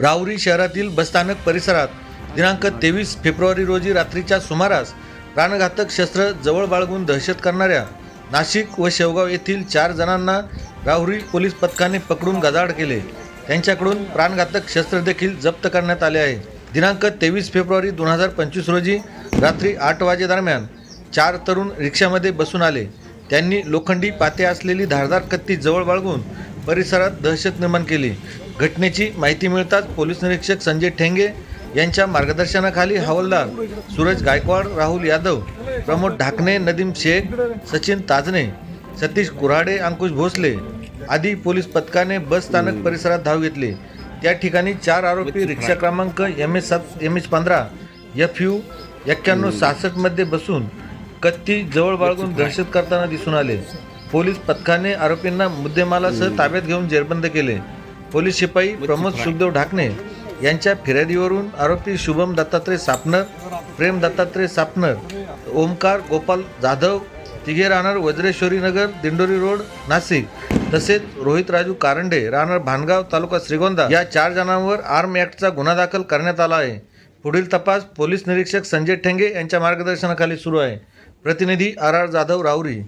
राहुरी शहरातील बसस्थानक परिसरात दिनांक तेवीस फेब्रुवारी रोजी रात्रीच्या सुमारास प्राणघातक शस्त्र जवळ बाळगून दहशत करणाऱ्या नाशिक व शेवगाव येथील चार जणांना राहुरी पोलीस पथकाने पकडून गजाड केले. त्यांच्याकडून प्राणघातक शस्त्र देखील जप्त करण्यात आले आहे. दिनांक तेवीस फेब्रुवारी दोन हजार पंचवीस रोजी रात्री आठ वाजेदरम्यान चार तरुण रिक्षामध्ये बसून आले. त्यांनी लोखंडी पाते असलेली धारदार कत्ती जवळ बाळगून परिसरात दहशत निर्माण केली. घटनेची माहिती मिळताच पोलीस निरीक्षक संजय ठेंगे यांच्या मार्गदर्शनाखाली हवालदार सूरज गायकवाड राहुल यादव प्रमोद ढाकणे नदीम शेख सचिन ताजने सतीश कुऱ्हाडे अंकुश भोसले आदी पोलीस पथकाने बस स्थानक परिसरात धाव घेतली. त्या ठिकाणी चार आरोपी रिक्षा क्रमांक एम एस सात एम एच पंधरा एफ यू एक्क्याण्णव सहासष्टमध्ये बसून कत्ती जवळ बाळगून दहशत करताना दिसून आले. पोलीस पथकाने आरोपींना मुद्देमालासह ताब्यात घेऊन जेरबंद केले. पोलीस शिपाई प्रमोद सुखदेव ढाकणे यांच्या फिर्यादीवरून आरोपी शुभम दत्तात्रय सापनर प्रेम दत्तात्रय सापनर ओमकार गोपाल जाधव तिघे राहणार वज्रेश्वरी नगर दिंडोरी रोड नाशिक. तसेच रोहित राजू कारंडे राहणार भानगाव तालुका श्रीगोंदा. या चार जणांवर आर्म ॲक्टचा गुन्हा दाखल करण्यात आला आहे. पुढील तपास पोलीस निरीक्षक संजय ठेंगे यांच्या मार्गदर्शनाखाली सुरू आहे. प्रतिनिधी आर आर जाधव राहुरी